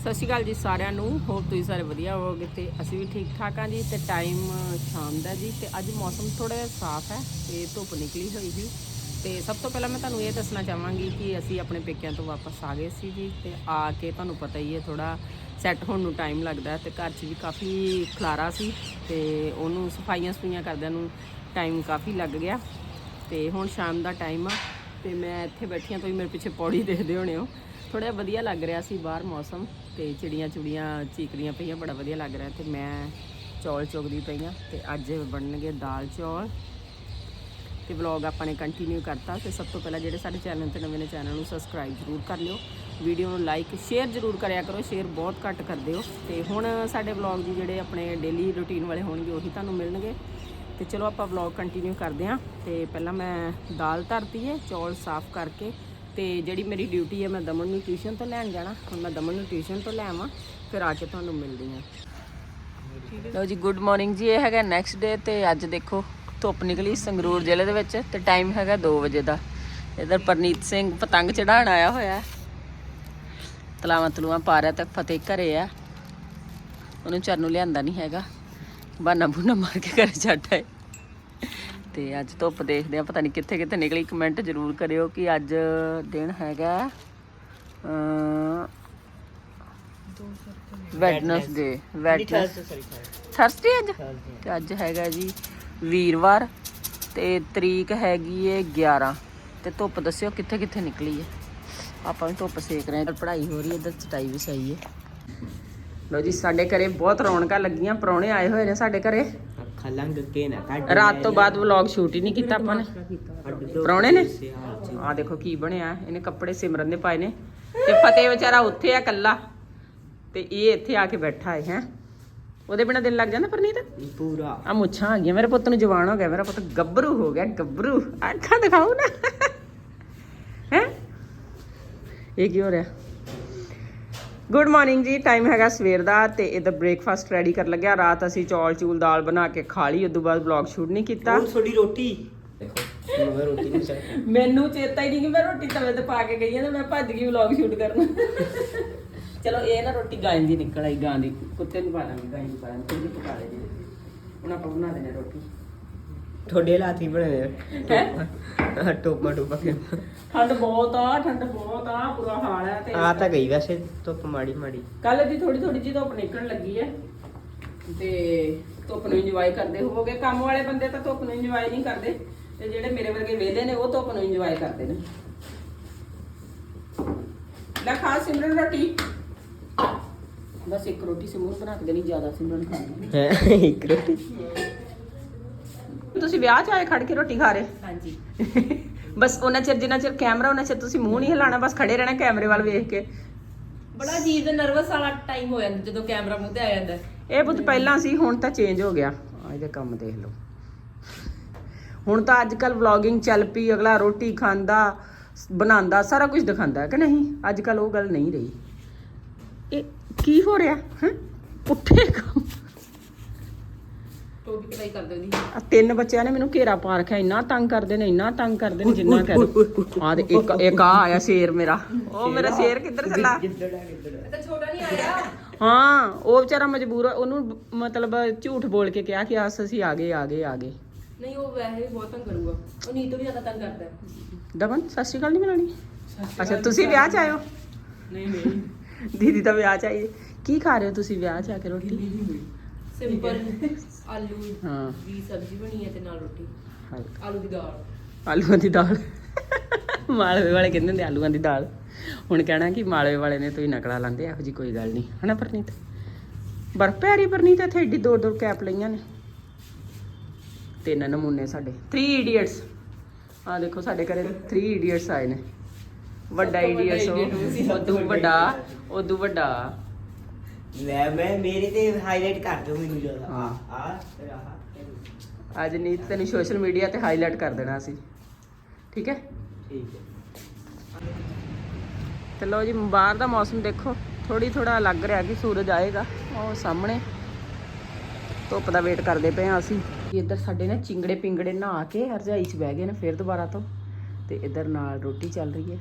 ਸਤਿ ਸ਼੍ਰੀ ਅਕਾਲ ਜੀ ਸਾਰਿਆਂ ਨੂੰ ਹੋਪ ਤੁਸੀਂ ਸਾਰੇ ਵਧੀਆ ਹੋਵੋਗੇ ਤੇ ਅਸੀਂ ਵੀ ਠੀਕ ਠਾਕ ਹਾਂ ਜੀ ਤੇ ਟਾਈਮ ਸ਼ਾਮ ਦਾ ਜੀ ਤੇ ਅੱਜ ਮੌਸਮ ਥੋੜਾ ਜਿਹਾ ਸਾਫ਼ ਹੈ ਤੇ ਧੁੱਪ ਨਿਕਲੀ ਹੋਈ ਸੀ ਤੇ ਸਭ ਤੋਂ ਪਹਿਲਾਂ ਮੈਂ ਤੁਹਾਨੂੰ ਇਹ ਦੱਸਣਾ ਚਾਹਾਂਗੀ ਕਿ ਅਸੀਂ ਆਪਣੇ ਪੇਕਿਆਂ ਤੋਂ ਵਾਪਸ ਆ ਗਏ ਸੀ ਜੀ ਤੇ ਆ ਕੇ ਤੁਹਾਨੂੰ ਪਤਾ ਹੀ ਹੈ ਥੋੜਾ ਸੈੱਟ ਹੋਣ ਨੂੰ ਟਾਈਮ ਲੱਗਦਾ ਹੈ ਤੇ ਘਰ 'ਚ ਵੀ ਕਾਫੀ ਖਲਾਰਾ ਸੀ ਤੇ ਉਹਨੂੰ ਸਫਾਈਆਂ ਸਫਾਈਆਂ ਕਰਦਿਆਂ ਨੂੰ ਟਾਈਮ ਕਾਫੀ ਲੱਗ ਗਿਆ ਤੇ ਹੁਣ ਸ਼ਾਮ ਦਾ ਟਾਈਮ ਆ ਤੇ ਮੈਂ ਇੱਥੇ ਬੈਠੀ ਹਾਂ, ਤੁਸੀਂ ਮੇਰੇ ਪਿੱਛੇ ਪੌੜੀ ਦੇਖਦੇ ਹੋਣੇ ਹੋ। ਥੋੜਾ ਜਿਹਾ ਵਧੀਆ ਲੱਗ ਰਿਹਾ ਸੀ ਬਾਹਰ ਮੌਸਮ ਤੇ ਚਿੜੀਆਂ ਚੁੜੀਆਂ ਚੀਕਰੀਆਂ ਪਈਆਂ, ਬੜਾ ਵਧੀਆ ਲੱਗ ਰਿਹਾ ਤੇ ਮੈਂ ਚੌਲ ਚੁਗਦੀ ਪਈਆਂ ਤੇ ਅੱਜ ਬਣਨਗੇ ਦਾਲ ਚੌਲ ਤੇ ਵਲੌਗ ਆਪਾਂ ਨੇ ਕੰਟੀਨਿਊ ਕਰਤਾ। ਤੇ ਸਭ ਤੋਂ ਪਹਿਲਾਂ ਜਿਹੜੇ ਸਾਡੇ ਚੈਨਲ ਤੇ ਨਵੇਂ ਨੇ, ਚੈਨਲ ਨੂੰ ਸਬਸਕ੍ਰਾਈਬ ਜ਼ਰੂਰ ਕਰ ਲਿਓ। ਵੀਡੀਓ ਨੂੰ ਲਾਈਕ ਸ਼ੇਅਰ ਜ਼ਰੂਰ ਕਰਿਆ ਕਰੋ ਸ਼ੇਅਰ ਬਹੁਤ ਘੱਟ ਕਰਦੇ ਹੋ ਤੇ ਹੁਣ ਸਾਡੇ ਵਲੌਗ ਜੀ ਜਿਹੜੇ ਆਪਣੇ ਡੇਲੀ ਰੁਟੀਨ ਵਾਲੇ ਹੋਣਗੇ, ਉਹੀ ਤੁਹਾਨੂੰ ਮਿਲਣਗੇ। ਤੇ ਚਲੋ ਆਪਾਂ ਵਲੌਗ ਕੰਟੀਨਿਊ ਕਰਦੇ ਹਾਂ। ਤੇ ਪਹਿਲਾਂ ਮੈਂ ਦਾਲ ਧਰਤੀ ਹੈ, ਚੌਲ ਸਾਫ਼ ਕਰਕੇ ਤੇ ਜਿਹੜੀ ਮੇਰੀ ਡਿਊਟੀ ਹੈ, ਮੈਂ ਦਮਨ ਨੂੰ ਟਿਊਸ਼ਨ ਤੋਂ ਲੈਣ ਜਾਣਾ। ਹੁਣ ਮੈਂ ਦਮਨ ਨੂੰ ਟਿਊਸ਼ਨ ਤੋਂ ਲੈ ਆਵਾਂ, ਫਿਰ ਆ ਕੇ ਤੁਹਾਨੂੰ ਮਿਲਦੀ ਹਾਂ। ਲਓ ਜੀ ਗੁੱਡ ਮਾਰਨਿੰਗ ਜੀ, ਇਹ ਹੈਗਾ ਨੈਕਸਟ ਡੇ ਤੇ ਅੱਜ ਦੇਖੋ, ਧੁੱਪ ਨਿਕਲੀ ਸੰਗਰੂਰ ਜ਼ਿਲ੍ਹੇ ਦੇ ਵਿੱਚ ਤੇ ਟਾਈਮ ਹੈਗਾ 2 ਵਜੇ ਦਾ। ਇਧਰ ਪਰਨੀਤ ਸਿੰਘ ਪਤੰਗ ਚੜਾਉਣ ਆਇਆ ਹੋਇਆ ਤਲਾਵਾਂ ਤਲੂਆਂ ਪਾ ਰਿਹਾ ਤੇ ਫਤਿਹ ਘਰੇ ਆ। ਉਹਨੂੰ ਚਰਨ ਨੂੰ ਲਿਆਂਦਾ ਨਹੀਂ ਹੈਗਾ। ਬਹਾਨਾ ਬੁਨਾ ਮਾਰ ਕੇ ਘਰੇ ਛੱਡ ਆਏ। ਤੇ ਅੱਜ ਧੁੱਪ ਦੇਖਦੇ ਆ, ਪਤਾ ਨਹੀਂ ਕਿੱਥੇ ਕਿੱਥੇ ਨਿਕਲੀ। ਕਮੈਂਟ ਜ਼ਰੂਰ ਕਰਿਓ ਕਿ ਅੱਜ ਦਿਨ ਹੈਗਾ ਵੈਡਨਸਡੇ ਵੈਡਨਸ ਥਰਸਡੇ ਅੱਜ? ਤੇ ਅੱਜ ਹੈਗਾ ਜੀ ਵੀਰਵਾਰ ਤੇ ਤਰੀਕ ਹੈਗੀ ਏ 11 ਤੇ ਧੁੱਪ ਦੱਸਿਓ ਕਿੱਥੇ ਕਿੱਥੇ ਨਿਕਲੀ ਹੈ ਆਪਾਂ ਵੀ ਧੁੱਪ ਸੇਕ ਰਹੇ ਹਾਂ। ਪੜ੍ਹਾਈ ਹੋ ਰਹੀ ਹੈ, ਇੱਧਰ ਚਟਾਈ ਵੀ ਸਹੀ ਹੈ ਲੋ ਜੀ, ਸਾਡੇ ਘਰੇ ਬਹੁਤ ਰੌਣਕਾਂ ਲੱਗੀਆਂ ਪ੍ਰਾਹੁਣੇ ਆਏ ਹੋਏ ਨੇ ਸਾਡੇ ਘਰੇ। ਅੱਖਾਂ ਲੰਘ ਕੇ ਨਾ ਕੱਢ ਰਾਤ ਤੋਂ ਬਾਅਦ ਵਲੌਗ ਸ਼ੂਟ ਹੀ ਨਹੀਂ ਕੀਤਾ ਆਪਾਂ ਨੇ। ਪ੍ਰਾਹੁਣੇ ਨੇ? ਆ ਦੇਖੋ ਕੀ ਬਣਿਆ ਇਹਨੇ ਕੱਪੜੇ ਸਿਮਰਨ ਦੇ ਪਾਏ ਨੇ। ਤੇ ਫਤਿਹ ਵਿਚਾਰਾ ਉੱਥੇ ਆ ਕੱਲਾ ਤੇ ਇਹ ਇੱਥੇ ਆ ਕੇ ਬੈਠਾ ਹੈ ਹੈ। ਉਹਦੇ ਬਿਨਾ ਦਿਲ ਲੱਗ ਜਾਂਦਾ ਪਰਨੀਤ? ਪੂਰਾ। ਆ ਮੁੱਛਾਂ ਆ ਗਈਆਂ ਮੇਰੇ ਪੁੱਤ ਨੂੰ ਜਵਾਨ ਹੋ ਗਿਆ ਮੇਰਾ ਪੁੱਤ ਗੱਭਰੂ ਹੋ ਗਿਆ ਗੱਭਰੂ। ਅੱਖਾਂ ਦਿਖਾਓ ਨਾ। ਹੈ? ਇਹ ਕੀ ਹੋ ਰਿਹਾ? ਗੁੱਡ ਮਾਰਨਿੰਗ ਜੀ ਟਾਈਮ ਹੈਗਾ ਸਵੇਰ ਦਾ ਤੇ ਇਹਦਾ ਬ੍ਰੇਕਫਾਸਟ ਰੈਡੀ ਕਰ ਲੱਗਿਆ। ਰਾਤ ਅਸੀਂ ਚੌਲ ਚੂਲ ਦਾਲ ਬਣਾ ਕੇ ਖਾ ਲਈ ਉਦੋਂ ਬਾਅਦ ਵਲੌਗ ਸ਼ੂਟ ਨਹੀਂ ਕੀਤਾ। ਹੋਰ ਥੋੜੀ ਰੋਟੀ? ਦੇਖੋ ਮੈਂ ਰੋਟੀ ਨਹੀਂ ਚਾਹੀਦੀ ਮੈਨੂੰ ਚੇਤਾ ਹੀ ਨਹੀਂ ਕਿ ਮੈਂ ਰੋਟੀ ਤਵੇ ਤੇ ਪਾ ਕੇ ਗਈ ਹਾਂ ਤੇ ਮੈਂ ਭੱਜ ਗਈ ਵਲੌਗ ਸ਼ੂਟ ਕਰਨ। ਚਲੋ ਇਹ ਨਾ ਰੋਟੀ ਗਾਂ ਦੀ ਨਿਕਲ ਆਈ ਗਾਂ ਦੀ। ਕੁੱਤੇ ਨੂੰ ਪਾ ਦਾਂਗੇ ਗਾਂ ਦੀ ਪਾ ਦਾਂਗੇ ਪਕਾ ਹੁਣ ਆਪਾਂ ਬਣਾ ਦੇਣੇ ਰੋਟੀ। ਥੋੜੇ ਲਾਤੀ ਬਣੇ ਹੈ? ਟੋਪਾ ਟੋਪਾ ਕੇ ਠੰਡ ਬਹੁਤ ਆ ਠੰਡ ਬਹੁਤ ਆ ਬੁਰਾ ਹਾਲ ਹੈ ਤੇ ਆ ਤਾਂ ਗਈ ਵੈਸੇ ਧੁੱਪ ਮਾੜੀ ਮਾੜੀ। ਕੱਲ ਦੀ ਥੋੜੀ ਥੋੜੀ ਜਿਹੀ ਧੁੱਪ ਨਿਕਲਣ ਲੱਗੀ ਹੈ ਤੇ ਧੁੱਪ ਨੂੰ ਇੰਜੋਏ ਕਰਦੇ ਹੋਵੋਗੇ। ਕੰਮ ਵਾਲੇ ਬੰਦੇ ਤਾਂ ਧੁੱਪ ਨੂੰ ਇੰਜੋਏ ਨਹੀਂ ਕਰਦੇ। ਤੇ ਜਿਹੜੇ ਮੇਰੇ ਵਰਗੇ ਵਿਹਲੇ ਨੇ ਉਹ ਧੁੱਪ ਨੂੰ ਇੰਜੋਏ ਕਰਦੇ ਨੇ। ਲੈ ਖਾ ਸਿਮਰਨ ਰੋਟੀ। ਬਸ ਇੱਕ ਰੋਟੀ ਸਿਮਰਨ ਬਣਾ ਕੇ ਦੇਣੀ ਜ਼ਿਆਦਾ ਸਿਮਰਨ ਖਾਣੀ ਹੈ ਇੱਕ ਰੋਟੀ? ਤੁਸੀਂ ਵਿਆਹ 'ਚ ਆਏ ਖੜ ਕੇ ਰੋਟੀ ਖਾ ਰਹੇ? ਹਾਂਜੀ। ਬਸ ਉਹਨਾਂ ਚਿਰ ਜਿੰਨਾ ਚਿਰ ਕੈਮਰਾ ਉਹਨਾਂ ਚਿਰ ਤੁਸੀਂ ਮੂੰਹ ਨਹੀਂ ਹਿਲਾਣਾ ਬਸ ਖੜੇ ਰਹਿਣਾ ਕੈਮਰੇ ਵੱਲ ਵੇਖ ਕੇ। ਬੜਾ ਅਜੀਬ ਤੇ ਨਰਵਸ ਵਾਲਾ ਟਾਈਮ ਹੋ ਜਾਂਦਾ ਜਦੋਂ ਕੈਮਰਾ ਮੂੰਹ ਤੇ ਆ ਜਾਂਦਾ। ਇਹ ਪੁੱਤ ਪਹਿਲਾਂ ਸੀ ਹੁਣ ਤਾਂ ਚੇਂਜ ਹੋ ਗਿਆ। ਆ ਇਹਦੇ ਕੰਮ ਦੇਖ ਲਓ। ਹੁਣ ਤਾਂ ਅੱਜ ਕੱਲ ਵਲੌਗਿੰਗ ਚੱਲ ਪਈ ਅਗਲਾ ਰੋਟੀ ਖਾਂਦਾ ਬਣਾਉਂਦਾ ਸਾਰਾ ਕੁਝ ਦਿਖਾਉਂਦਾ ਕਿ ਨਹੀਂ? ਅੱਜ ਕੱਲ ਉਹ ਗੱਲ ਨਹੀਂ ਰਹੀ। ਇਹ ਕੀ ਹੋ ਰਿਹਾ? ਹੈ? ਪੁੱਠੇ ਕੰਮ। ਤਿੰਨ ਬੱਚਿਆਂ ਨੇ ਮੈਨੂੰ ਘੇਰਾ ਪਾ ਰੱਖਿਆ ਇੰਨਾ ਤੰਗ ਕਰਦੇ ਨੇ ਇੰਨਾ ਤੰਗ ਕਰਦੇ ਨੇ ਜਿੰਨਾ ਕਹਿ ਦੋ। ਆ ਦੇ ਇੱਕ ਇੱਕ ਆ ਆਇਆ ਸ਼ੇਰ ਮੇਰਾ। ਉਹ ਮੇਰਾ ਸ਼ੇਰ ਕਿੱਧਰ ਚੱਲਾ? ਤਾਂ ਛੋਟਾ ਨਹੀਂ ਆਇਆ? ਹਾਂ ਉਹ ਵਿਚਾਰਾ ਮਜਬੂਰ ਉਹਨੂੰ ਮਤਲਬ ਝੂਠ ਬੋਲ ਕੇ ਕਿਹਾ ਕਿ ਆਸ ਅਸੀਂ ਆ ਗਏ ਆ ਗਏ ਆ ਗਏ। ਨਹੀਂ ਉਹ ਵੈਸੇ ਵੀ ਬਹੁਤ ਤੰਗ ਕਰੂਗਾ। ਉਹ ਨੀਤ ਵੀ ਜ਼ਿਆਦਾ ਤੰਗ ਕਰਦਾ। ਦਮਨ ਸਤਿ ਸ਼੍ਰੀ ਅਕਾਲ ਨਹੀਂ ਮਿਲਾਣੀ ਅੱਛਾ ਤੁਸੀਂ ਵਿਆਹ ਚ ਆਇਓ ਨਹੀਂ ਨਹੀਂ। ਦੀਦੀ ਤਾਂ ਵਿਆਹ ਚ ਆਈ ਹੈ। ਕੀ ਖਾ ਰਹੇ ਹੋ ਤੁਸੀਂ ਵਿਆਹ ਚ ਆ ਕੇ ਰੋਟੀ? ਸਿੰਪਲ ਆਲੂ ਹਾਂ। ਦੀ ਸਬਜ਼ੀ ਬਣੀ ਹੈ ਤੇ ਨਾਲ ਰੋਟੀ। ਹਾਏ। ਆਲੂ ਦੀ ਦਾਲ। ਆਲੂਆਂ ਦੀ ਦਾਲ। ਮਾਲਵੇ ਵਾਲੇ ਕਹਿੰਦੇ ਹੁੰਦੇ ਆਲੂਆਂ ਦੀ ਦਾਲ। ਹੁਣ ਕਹਿਣਾ ਕਿ ਮਾਲਵੇ ਵਾਲੇ ਨੇ ਤੁਸੀਂ ਨਕਲਾ ਲਾਂਦੇ ਇਹੋ ਜੀ ਕੋਈ ਗੱਲ ਨਹੀਂ। ਹਨਾ ਪਰਨੀਤ? ਬਰਫ ਪਿਆਰੀ ਪਰਨੀਤ ਇੱਥੇ ਏਡੀ ਦੂਰ ਦੂਰ ਕੈਪ ਲਈਆਂ ਨੇ। ਤਿੰਨ ਨਮੂਨੇ ਸਾਡੇ। 3 ਇਡੀਅਟਸ ਆ ਦੇਖੋ ਸਾਡੇ ਘਰੇ 3 ਇਡੀਅਟਸ ਆਏ ਨੇ। ਵੱਡਾ ਸਭ ਤੋਂ ਵੱਡਾ idiot ਉਹ ਸੀ, ਉਹ ਉਦੋਂ ਵੱਡਾ ਉਦੋਂ ਵੱਡਾ। ਮੈਂ ਮੇਰੇ ਤੇ ਹਾਈਲਾਈਟ ਕਰ ਦਿਓ ਮੈਨੂੰ ਜ਼ਿਆਦਾ। ਆ ਹਾਂ। ਆ ਫਿਰ ਆਹ ਅੱਜ ਨੀਤ ਤੈਨੂੰ ਸੋਸ਼ਲ ਮੀਡੀਆ ਤੇ ਹਾਈਲਾਈਟ ਕਰ ਦੇਣਾ ਸੀ। ਠੀਕ ਹੈ? ਠੀਕ ਹੈ। ਤੇ ਲੋ ਜੀ ਬਾਹਰ ਦਾ ਮੌਸਮ ਦੇਖੋ। ਥੋੜੀ ਥੋੜਾ ਲੱਗ ਰਿਹਾ ਕਿ ਸੂਰਜ ਆਏਗਾ। ਉਹ ਸਾਹਮਣੇ। ਧੁੱਪ ਦਾ ਵੇਟ ਕਰਦੇ ਪਏ ਆ ਅਸੀਂ। ਇੱਧਰ ਸਾਡੇ ਨਾ ਚਿੰਗੜੇ ਪਿੰਗੜੇ ਨਹਾ ਕੇ ਰਜਾਈ 'ਚ ਬਹਿ ਗਏ ਨੇ ਫਿਰ ਦੁਬਾਰਾ ਤੋਂ। ਤੇ ਇੱਧਰ ਨਾਲ ਰੋਟੀ ਚੱਲ ਰਹੀ ਹੈ।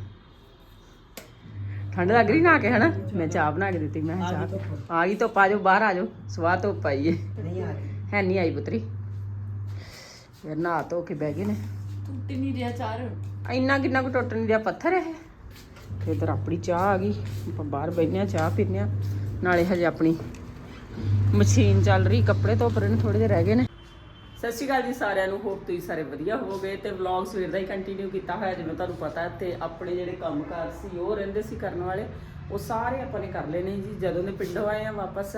ਠੰਡ ਲੱਗ ਰਹੀ ਨਾ ਕੇ ਹਨਾ? ਮੈਂ ਚਾਹ ਬਣਾ ਕੇ ਦਿੱਤੀ ਮੈਂ ਕਿਹਾ ਚਾਹ। ਆ ਗਈ ਧੁੱਪ ਆ ਜਾਓ ਬਾਹਰ ਆ ਜਾਓ। ਸਵਾਹ ਧੁੱਪ ਆਈਏ ਨਹੀਂ ਆ ਰਹੀ। ਹੈ ਨਹੀਂ ਆਈ ਪੁੱਤਰੀ। ਫਿਰ ਨਹਾ ਧੋ ਕੇ ਬਹਿ ਗਏ ਨੇ। ਟੁੱਟ ਨਹੀਂ ਰਿਹਾ ਚਾਰ। ਇੰਨਾ ਕਿੰਨਾ ਕੁ ਟੁੱਟ ਨਹੀਂ ਰਿਹਾ ਪੱਥਰ ਇਹ। ਤੇ ਇਧਰ ਆਪਣੀ ਚਾਹ ਆ ਗਈ। ਆਪਾਂ ਬਾਹਰ ਬੈਠੇ ਆ ਚਾਹ ਪੀਨੇ ਆ ਨਾਲੇ ਹਜੇ ਆਪਣੀ ਮਸ਼ੀਨ ਚੱਲ ਰਹੀ ਕੱਪੜੇ ਧੋਪ ਰਹੇ ਨੇ ਥੋੜੇ ਜਿਹੇ ਰਹਿ ਗਏ ਨੇ। ਸਤਿ ਸ਼੍ਰੀ ਅਕਾਲ ਜੀ ਸਾਰਿਆਂ ਨੂੰ ਹੋਪ ਤੁਸੀਂ ਸਾਰੇ ਵਧੀਆ ਹੋਵੋਗੇ ਤੇ ਵਲੌਗ ਸਵੇਰ ਦਾ ਹੀ ਕੰਟੀਨਿਊ ਕੀਤਾ ਹੋਇਆ, ਜਿਵੇਂ ਤੁਹਾਨੂੰ ਪਤਾ ਹੈ ਤੇ ਆਪਣੇ ਜਿਹੜੇ ਕੰਮਕਾਰ ਸੀ, ਉਹ ਰਹਿੰਦੇ ਸੀ ਕਰਨ ਵਾਲੇ, ਉਹ ਸਾਰੇ ਆਪਾਂ ਨੇ ਕਰ ਲਏ ਨੇ ਜੀ, ਜਦੋਂ ਦੇ ਪਿੰਡੋਂ ਆਏ ਆ ਵਾਪਸ,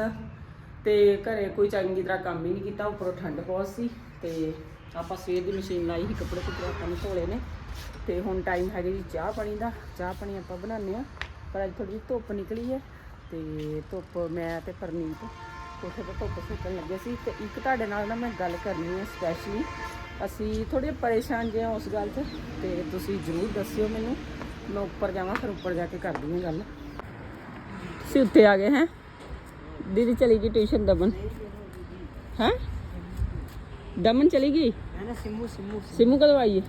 ਤੇ ਘਰੇ ਕੋਈ ਚੰਗੀ ਤਰ੍ਹਾਂ ਕੰਮ ਹੀ ਨਹੀਂ ਕੀਤਾ, ਉੱਪਰੋਂ ਠੰਡ ਬਹੁਤ ਸੀ, ਤੇ ਆਪਾਂ ਸਵੇਰ ਦੀ ਮਸ਼ੀਨ ਲਾਈ ਸੀ ਕੱਪੜੇ ਕੁੱਪੜੇ ਆਪਾਂ ਨੇ ਧੋਲੇ ਨੇ, ਤੇ ਹੁਣ ਟਾਈਮ ਹੈਗਾ ਜੀ ਚਾਹ ਪਾਣੀ ਦਾ, ਚਾਹ ਪਾਣੀ ਆਪਾਂ ਬਣਾਉਂਦੇ ਆ ਪਰ ਅੱਜ ਥੋੜੀ ਜਿਹੀ ਧੁੱਪ ਨਿਕਲੀ ਹੈ, ਤੇ ਧੁੱਪ ਮੈਂ ਤੇ ਪਰਨੀਤ ਕੋਠੇ ਤੇ ਧੁੱਪ ਸੁੱਕਣ ਲੱਗੇ ਸੀ ਤੇ ਇੱਕ ਤੁਹਾਡੇ ਨਾਲ ਨਾ ਮੈਂ ਗੱਲ ਕਰਨੀ ਹੈ ਸਪੈਸ਼ਲੀ ਅਸੀਂ ਥੋੜੇ ਪਰੇਸ਼ਾਨ ਜੇ ਹਾਂ ਉਸ ਗੱਲ 'ਚ ਤੇ ਤੁਸੀਂ ਜ਼ਰੂਰ ਦੱਸਿਓ ਮੈਨੂੰ। ਮੈਂ ਉੱਪਰ ਜਾਵਾਂ ਫਿਰ ਉੱਪਰ ਜਾ ਕੇ ਕਰਦੀ ਹਾਂ ਗੱਲ। ਅਸੀਂ ਉੱਤੇ ਆ ਗਏ ਹੈ? ਦੀਦੀ ਚਲੀ ਗਈ ਟਿਊਸ਼ਨ ਦਮਨ। ਹੈ? ਦਮਨ ਚਲੀ ਗਈ? ਸਿੰਮੂ ਸਿੰਮੂ ਸਿਮੂ। ਕਦੋਂ ਆਈ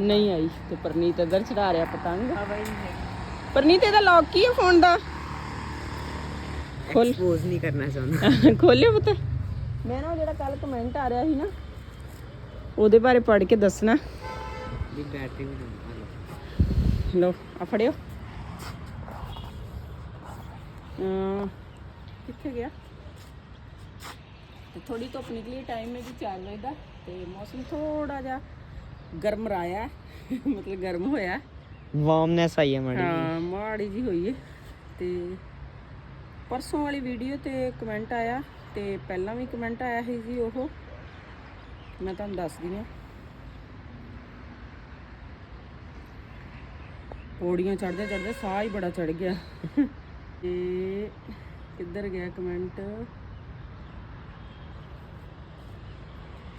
ਨਹੀਂ ਆਈ ਤੇ ਪਰਨੀਤ ਇੱਧਰ ਚੜਾ ਰਿਹਾ ਪਤੰਗ। ਪਰਨੀਤ ਇਹਦਾ ਲੌਕ ਕੀ ਹੈ ਫੋਨ ਦਾ? ਖੋਲ। ਐਕਸਪੋਜ਼ ਨਹੀਂ ਕਰਨਾ ਚਾਹੁੰਦਾ। ਖੋਲਿਓ ਪੁੱਤ। ਮੈਂ ਨਾ ਜਿਹੜਾ ਕੱਲ ਕਮੈਂਟ ਆ ਰਿਹਾ ਸੀ ਨਾ ਉਹਦੇ ਬਾਰੇ ਪੜ੍ਹ ਕੇ ਦੱਸਣਾ। ਦੀ ਬੈਟਰੀ ਵੀ ਨਹੀਂ ਲਓ। ਆ ਫੜਿਓ। ਕਿੱਥੇ ਗਿਆ? ਤੇ ਥੋੜੀ ਧੁੱਪ ਨਿਕਲੀ ਟਾਈਮ ਹੈ ਜੀ 4 ਵਜੇ ਦਾ ਤੇ ਮੌਸਮ ਥੋੜਾ ਜਿਹਾ ਗਰਮ ਰਾਇਆ ਮਤਲਬ ਗਰਮ ਹੋਇਆ ਵਾਰਮਨੈਸ ਆਈ ਹੈ ਮਾੜੀ ਹਾਂ ਮਾੜੀ ਜੀ ਹੋਈ ਹੈ। ਤੇ ਪਰਸੋਂ ਵਾਲੀ ਵੀਡੀਓ ਤੇ ਕਮੈਂਟ ਆਇਆ ਤੇ ਪਹਿਲਾਂ ਵੀ ਕਮੈਂਟ ਆਇਆ ਸੀ ਜੀ ਉਹ। ਮੈਂ ਤੁਹਾਨੂੰ ਦੱਸਦੀ ਹਾਂ। ਪੌੜੀਆਂ ਚੜਦੇ ਚੜਦੇ ਸਾਹ ਹੀ ਬੜਾ ਚੜ ਗਿਆ। ਤੇ ਕਿੱਧਰ ਗਿਆ ਕਮੈਂਟ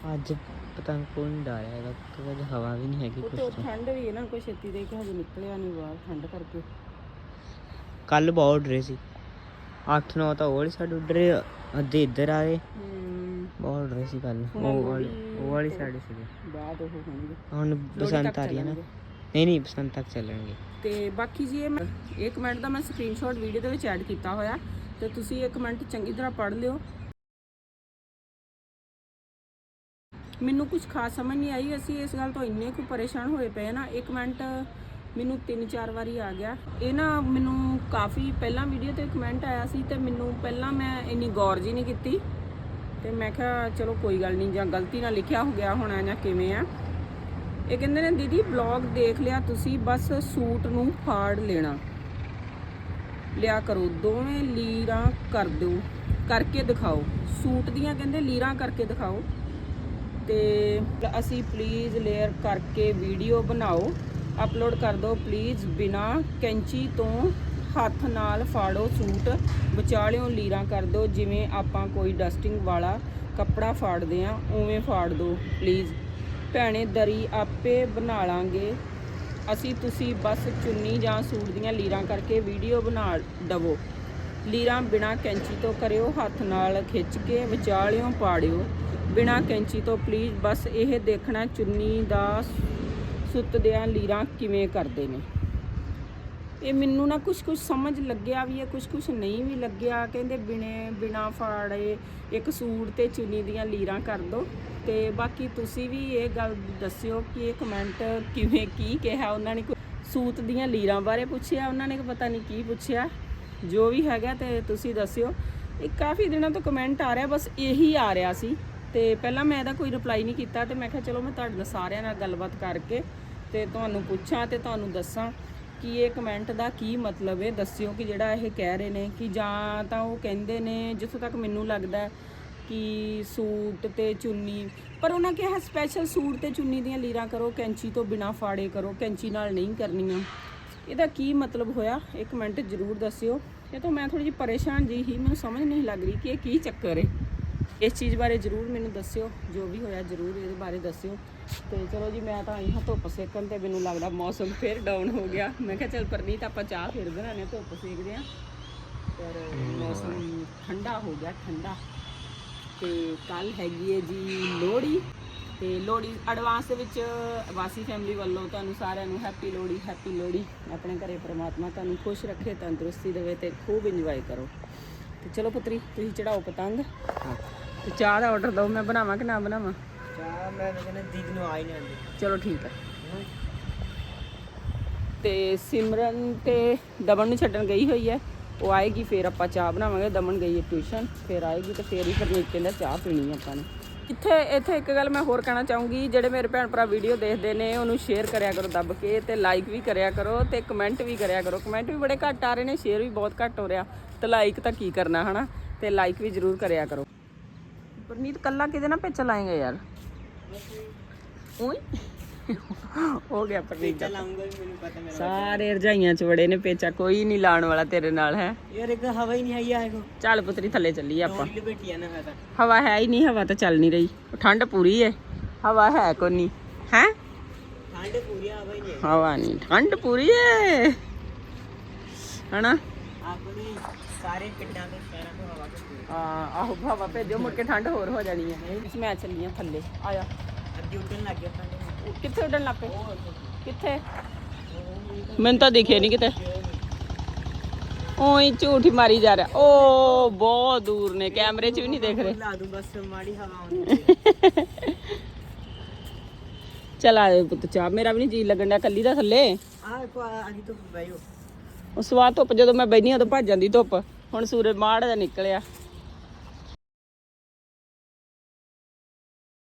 ਅੱਜ ਪਤਾ ਨਹੀਂ ਕੌਣ ਡਾਇਆ ਹੈਗਾ ਕਿਉਂਕਿ ਅੱਜ ਹਵਾ ਵੀ ਨਹੀਂ ਹੈਗੀ ਕੁਝ ਉੱਤੋਂ ਠੰਡ ਵੀ ਹੈ ਨਾ ਕੋਈ ਛੇਤੀ ਦੇ ਕੇ ਹਜੇ ਨਿਕਲਿਆ ਨਹੀਂ ਬਾਹਰ ਠੰਡ ਕਰਕੇ। ਕੱਲ ਬਹੁਤ ਡਰੇ ਸੀ। 8 9 ਤਾਂ ਹੋਰ ਸਾਡ ਉੱਡ ਅੱਧੇ ਇੱਧਰ ਆ ਗਏ। ਬਹੁਤ ਉੱਡ ਰਹੇ ਉਹ ਵਾਲੀ ਉਹ ਵਾਲੀ ਸਾਈਡ ਸੀ ਬਾਅਦ ਉਹ ਹੋਣਗੇ। ਹੁਣ ਬਸੰਤ ਆ ਰਹੀ ਹੈ ਨਾ। ਨਹੀਂ ਨਹੀਂ ਬਸੰਤ ਤੱਕ ਚੱਲਣਗੇ। ਤੇ ਬਾਕੀ ਜੀ ਇਹ ਮੈਂ ਇਹ ਕਮੈਂਟ ਦਾ ਮੈਂ ਸਕਰੀਨਸ਼ਾਟ ਵੀਡੀਓ ਦੇ ਵਿੱਚ ਐਡ ਕੀਤਾ ਹੋਇਆ। ਤੇ ਤੁਸੀਂ ਇੱਕ ਮਿੰਟ ਚੰਗੀ ਤਰ੍ਹਾਂ ਪੜ੍ਹ ਲਿਓ। ਮੈਨੂੰ ਕੁਝ ਖਾਸ ਸਮਝ ਨਹੀਂ ਆਈ। ਅਸੀਂ ਇਸ ਗੱਲ ਤੋਂ ਇੰਨੇ ਕੁ ਪਰੇਸ਼ਾਨ ਹੋਏ ਪਏ ਨਾ। ਇੱਕ ਮਿੰਟ ਮੈਨੂੰ ਤਿੰਨ ਚਾਰ ਵਾਰੀ ਆ ਗਿਆ। ਇਹ ਨਾ ਮੈਨੂੰ ਕਾਫੀ ਪਹਿਲਾਂ ਵੀਡੀਓ ਤੇ ਕਮੈਂਟ ਆਇਆ ਸੀ ਤੇ ਮੈਨੂੰ ਪਹਿਲਾਂ ਮੈਂ ਇੰਨੀ ਗੌਰ ਜੀ ਨਹੀਂ ਕੀਤੀ। ਤੇ ਮੈਂ ਕਿਹਾ, ਚਲੋ ਕੋਈ ਗੱਲ ਨਹੀਂ, ਜਾਂ ਗਲਤੀ ਨਾਲ ਲਿਖਿਆ ਹੋ ਗਿਆ ਹੋਣਾ ਜਾਂ ਕਿਵੇਂ ਆ? ਇਹ ਕਹਿੰਦੇ ਨੇ, ਦੀਦੀ ਬਲੌਗ ਦੇਖ ਲਿਆ ਤੁਸੀਂ, ਬਸ ਸੂਟ ਨੂੰ ਫਾੜ ਲੈਣਾ। ਲਿਆ ਕਰੋ, ਦੋਵੇਂ ਲੀਰਾਂ ਕਰ ਦਿਓ, ਕਰਕੇ ਦਿਖਾਓ। ਸੂਟ ਦੀਆਂ ਕਹਿੰਦੇ ਲੀਰਾਂ ਕਰਕੇ ਦਿਖਾਓ ਤੇ ਅਸੀਂ ਪਲੀਜ਼ ਲੇਅਰ ਕਰਕੇ ਵੀਡੀਓ ਬਣਾਓ। ਅਪਲੋਡ ਕਰ ਦਿਓ ਪਲੀਜ਼ ਬਿਨਾ ਕੈਂਚੀ ਤੋਂ ਹੱਥ ਨਾਲ ਫਾੜੋ ਸੂਟ। ਵਿਚਾਲਿਓਂ ਲੀਰਾਂ ਕਰ ਦਿਓ, ਜਿਵੇਂ ਆਪਾਂ ਕੋਈ ਡਸਟਿੰਗ ਵਾਲਾ ਕੱਪੜਾ ਫਾੜਦੇ ਆ, ਉਵੇਂ ਫਾੜ ਦਿਓ ਪਲੀਜ਼। ਭੈਣੇ, ਦਰੀ ਆਪੇ ਬਣਾ ਲਾਂਗੇ। ਅਸੀਂ ਤੁਸੀਂ ਬਸ ਚੁੰਨੀ ਜਾਂ ਸੂਟ ਦੀਆਂ ਲੀਰਾਂ ਕਰਕੇ ਵੀਡੀਓ ਬਣਾ ਦਵੋ। ਲੀਰਾਂ ਬਿਨਾ ਕੈਂਚੀ ਤੋਂ ਕਰਿਓ, ਹੱਥ ਨਾਲ ਖਿੱਚ ਕੇ ਵਿਚਾਲਿਓਂ ਪਾੜਿਓ। ਬਿਨਾ ਕੈਂਚੀ ਤੋਂ ਪਲੀਜ਼ ਬਸ ਇਹ ਦੇਖਣਾ, ਚੁੰਨੀ ਦਾ ਸੁੱਤਦਿਆਂ ਲੀਰਾਂ ਕਿਵੇਂ ਕਰਦੇ ਨੇ? ਇਹ ਮੈਨੂੰ ਨਾ ਕੁਝ ਕੁਝ ਸਮਝ ਲੱਗਿਆ ਵੀ ਹੈ ਕੁਝ ਕੁਝ ਨਹੀਂ ਵੀ ਲੱਗਿਆ। ਕਹਿੰਦੇ ਬਿਨੇ, ਬਿਨਾ ਫਾੜੇ, ਇੱਕ ਸੂਟ ਤੇ ਚੁੰਨੀ ਦੀਆਂ ਲੀਰਾਂ ਕਰ ਦੋ। ਤੇ ਬਾਕੀ ਤੁਸੀਂ ਵੀ ਇਹ ਗੱਲ ਦੱਸਿਓ ਕਿ ਇਹ ਕਮੈਂਟ ਕਿਵੇਂ, ਕੀ ਕਿਹਾ? ਉਹਨਾਂ ਨੇ ਸੂਤ ਦੀਆਂ ਲੀਰਾਂ ਬਾਰੇ ਪੁੱਛਿਆ? ਉਹਨਾਂ ਨੇ ਪਤਾ ਨਹੀਂ ਕੀ ਪੁੱਛਿਆ? ਜੋ ਵੀ ਹੈਗਾ ਤੇ ਤੁਸੀਂ ਦੱਸਿਓ। ਇਹ ਕਾਫੀ ਦਿਨਾਂ ਤੋਂ ਕਮੈਂਟ ਆ ਰਿਹਾ, ਬਸ ਇਹੀ ਆ ਰਿਹਾ ਸੀ। ਤੇ ਪਹਿਲਾਂ ਮੈਂ ਇਹਦਾ ਕੋਈ ਰਿਪਲਾਈ ਨਹੀਂ ਕੀਤਾ ਤੇ ਮੈਂ ਕਿਹਾ ਚਲੋ ਮੈਂ ਤੁਹਾਡੇ ਨਾਲ ਸਾਰਿਆਂ ਨਾਲ ਗੱਲਬਾਤ ਕਰਕੇ ਤੇ ਤੁਹਾਨੂੰ ਪੁੱਛਾਂ ਤੇ ਤੁਹਾਨੂੰ ਦੱਸਾਂ ਕਿ ਇਹ ਕਮੈਂਟ ਦਾ ਕੀ ਮਤਲਬ ਹੈ? ਦੱਸਿਓ ਕਿ ਜਿਹੜਾ ਇਹ ਕਹਿ ਰਹੇ ਨੇ ਕਿ ਜਾਂ ਤਾਂ ਉਹ ਕਹਿੰਦੇ ਨੇ, ਜਿੱਥੋਂ ਤੱਕ ਮੈਨੂੰ ਲੱਗਦਾ ਕਿ ਸੂਟ ਤੇ ਚੁੰਨੀ, ਪਰ ਉਹਨਾਂ ਕਿਹਾ ਸਪੈਸ਼ਲ ਸੂਟ ਤੇ ਚੁੰਨੀ ਦੀਆਂ ਲੀਰਾਂ ਕਰੋ, ਕੈਂਚੀ ਤੋਂ ਬਿਨਾ ਫਾੜੇ ਕਰੋ, ਕੈਂਚੀ ਨਾਲ ਨਹੀਂ ਕਰਨੀਆਂ। ਇਹਦਾ ਕੀ ਮਤਲਬ ਹੋਇਆ? ਇਹ ਕਮੈਂਟ ਜ਼ਰੂਰ ਦੱਸਿਓ। ਇਹ ਤਾਂ ਮੈਂ ਥੋੜੀ ਜਿਹੀ ਪਰੇਸ਼ਾਨ ਜੀ ਹੀ ਮੈਨੂੰ ਸਮਝ ਨਹੀਂ ਲੱਗ ਰਹੀ ਕਿ ਇਹ ਕੀ ਚੱਕਰ ਹੈ। ਇਸ ਚੀਜ਼ ਬਾਰੇ ਜ਼ਰੂਰ ਮੈਨੂੰ ਦੱਸਿਓ, ਜੋ ਵੀ ਹੋਇਆ ਜ਼ਰੂਰ ਇਹਦੇ ਬਾਰੇ ਦੱਸਿਓ। ਤੇ ਚਲੋ ਜੀ, ਮੈਂ ਤਾਂ ਆਈ ਹਾਂ ਧੁੱਪ ਸੇਕਣ ਤੇ ਮੈਨੂੰ ਲੱਗਦਾ ਮੌਸਮ ਫੇਰ ਡਾਊਨ ਹੋ ਗਿਆ। ਮੈਂ ਕਿਹਾ ਚੱਲ ਪਰਨੀਤ ਆਪਾਂ ਚਾਹ ਫਿਰ ਬਣਾਉਂਦੇ ਧੁੱਪ ਸੇਕਦੇ ਆ ਪਰ ਮੌਸਮ ਠੰਡਾ ਹੋ ਗਿਆ, ਠੰਡਾ। ਤੇ ਕੱਲ ਹੈਗੀ ਹੈ ਜੀ ਲੋਹੜੀ। ਤੇ ਲੋਹੜੀ ਐਡਵਾਂਸ ਦੇ ਵਿੱਚ ਵਾਸੀ ਫੈਮਿਲੀ ਵੱਲੋਂ ਤੁਹਾਨੂੰ ਸਾਰਿਆਂ ਨੂੰ ਹੈਪੀ ਲੋਹੜੀ ਹੈਪੀ ਲੋਹੜੀ। ਆਪਣੇ ਘਰੇ ਪ੍ਰਮਾਤਮਾ ਤੁਹਾਨੂੰ ਖੁਸ਼ ਰੱਖੇ, ਤੰਦਰੁਸਤੀ ਦੇਵੇ ਤੇ ਖੂਬ ਇੰਜੋਏ ਕਰੋ। ਤੇ ਚਲੋ ਪੁੱਤਰੀ, ਤੁਸੀਂ ਚੜਾਓ ਪਤੰਗ। ਤੇ ਚਾਹ ਦਾ ਆਰਡਰ ਦਿਓ ਮੈਂ ਬਣਾਵਾਂ ਕਿ ਨਾ ਬਣਾਵਾਂ? ਚਾਹ ਮੈਂ ਕਹਿੰਦਾ ਦੀਦੀ ਨੂੰ ਆ ਹੀ ਨਹੀਂ ਆਉਂਦੀ ਚਲੋ ਠੀਕ ਹੈ। ਤੇ ਸਿਮਰਨ ਤੇ ਦਮਨ ਨੂੰ ਛੱਡਣ ਗਈ ਹੋਈ ਹੈ। ਉਹ ਆਏਗੀ ਫਿਰ ਆਪਾਂ ਚਾਹ ਬਣਾਵਾਂਗੇ। ਦਮਨ ਗਈ ਹੈ ਟਿਊਸ਼ਨ ਫਿਰ ਆਏਗੀ ਤੇ ਫਿਰ ਹੀ ਪਰਨੀਤ ਕਹਿੰਦਾ ਚਾਹ ਪੀਣੀ ਹੈ ਆਪਾਂ ਨੇ। ਇੱਥੇ ਇੱਥੇ ਇੱਕ ਗੱਲ ਮੈਂ ਹੋਰ ਕਹਿਣਾ ਚਾਹੂੰਗੀ ਜਿਹੜੇ ਮੇਰੇ ਭੈਣ ਭਰਾ ਵੀਡੀਓ ਦੇਖਦੇ ਨੇ ਉਹਨੂੰ ਸ਼ੇਅਰ ਕਰਿਆ ਕਰੋ ਦੱਬ ਕੇ ਤੇ ਲਾਈਕ ਵੀ ਕਰਿਆ ਕਰੋ ਤੇ ਕਮੈਂਟ ਵੀ ਕਰਿਆ ਕਰੋ। ਕਮੈਂਟ ਵੀ ਬੜੇ ਘੱਟ ਆ ਰਹੇ ਨੇ ਸ਼ੇਅਰ ਵੀ ਬਹੁਤ ਘੱਟ ਹੋ ਰਿਹਾ। ਤੇ ਲਾਈਕ ਤਾਂ ਕੀ ਕਰਨਾ ਹਨਾ? ਤੇ ਲਾਈਕ ਵੀ ਜ਼ਰੂਰ ਕਰਿਆ ਕਰੋ। ਪਰਨੀਤ ਕੱਲਾ ਕਿਹਦੇ ਨਾਲ ਪਿੱਛੇ ਲਾਏਗਾ ਯਾਰ? ਓਏ ਹੋ ਗਿਆ ਪਰਨੀਤ ਦਾ। ਲਾਉਂਗਾ ਵੀ ਮੈਨੂੰ ਪਤਾ ਮੇਰਾ ਸਾਰੇ ਰਜਾਈਆਂ ਚ ਵੜੇ ਨੇ ਪੇਚਾ ਕੋਈ ਨਹੀਂ ਲਾਉਣ ਵਾਲਾ ਤੇਰੇ ਨਾਲ ਹੈ? ਯਾਰ ਇੱਕ ਹਵਾ ਹੀ ਨਹੀਂ ਆਈ ਆਏਗੋ ਚੱਲ ਪੁੱਤਰੀ ਥੱਲੇ ਚੱਲੀਏ ਆਪਾਂ। ਬੈਠੀ ਆ ਨਾ ਮੈਂ ਤਾਂ। ਹਵਾ ਹੈ ਹੀ ਨਹੀਂ ਹਵਾ ਤਾਂ ਚੱਲ ਨਹੀਂ ਰਹੀ। ਠੰਡ ਪੂਰੀ ਹੈ ਹਵਾ ਹੈ ਕੋਈ ਨਹੀਂ। ਹੈ? ਠੰਡ ਪੂਰੀ ਹਵਾ ਹੀ ਨਹੀਂ ਹਵਾ ਨਹੀਂ ਠੰਡ ਪੂਰੀ ਹੈ ਹਨਾ? ਆਪਣੇ ਸਾਰੇ ਪਿੰਡਾਂ ਤੋਂ ਸ਼ਹਿਰਾਂ ਤੋਂ ਹਵਾ ਕਿੱਥੇ ਹਾਂ ਆਹੋ ਹਵਾ ਭੇਜੋ ਮੁੜ ਕੇ ਠੰਡ ਹੋਰ ਹੋ ਜਾਣੀ ਹੈ। ਮੈਂ ਚੱਲੀ ਆ ਥੱਲੇ। ਆਇਆ। ਅੱਧੀ ਉੱਡਣ ਲੱਗ ਗਿਆ ਠੰਡ ਉਹ ਕਿੱਥੇ ਉੱਡਣ ਲੱਗ ਪਏ? ਕਿੱਥੇ? ਮੈਨੂੰ ਤਾਂ ਦਿਖੇ ਨਹੀਂ ਕਿਤੇ। ਓਏ ਝੂਠ ਮਾਰੀ ਜਾ ਰਿਹਾ। ਓ ਬਹੁਤ ਦੂਰ ਨੇ ਕੈਮਰੇ 'ਚ ਵੀ ਨਹੀਂ ਦਿਖ ਰਹੇ। ਲਾ ਦੂੰ ਬਸ ਮਾੜੀ ਹਵਾ ਆਉਂਦੀ ਚਲ ਆ ਪੁੱਤ ਚਾਹ। ਮੇਰਾ ਵੀ ਨਹੀਂ ਜੀ ਲੱਗਣ ਡਿਆ ਕੱਲੀ ਦਾ ਥੱਲੇ। ਆ ਕੋ ਆਜੀ ਤੋਂ ਬੈਠੋ ਉਹ ਸਵਾਦ ਧੁੱਪ ਜਦੋਂ ਮੈਂ ਬੈਠੀ ਉਦੋਂ ਭੱਜ ਜਾਂਦੀ ਧੁੱਪ। ਹੁਣ ਸੂਰਜ ਮਾੜਾ ਜਿਹਾ ਨਿਕਲਿਆ।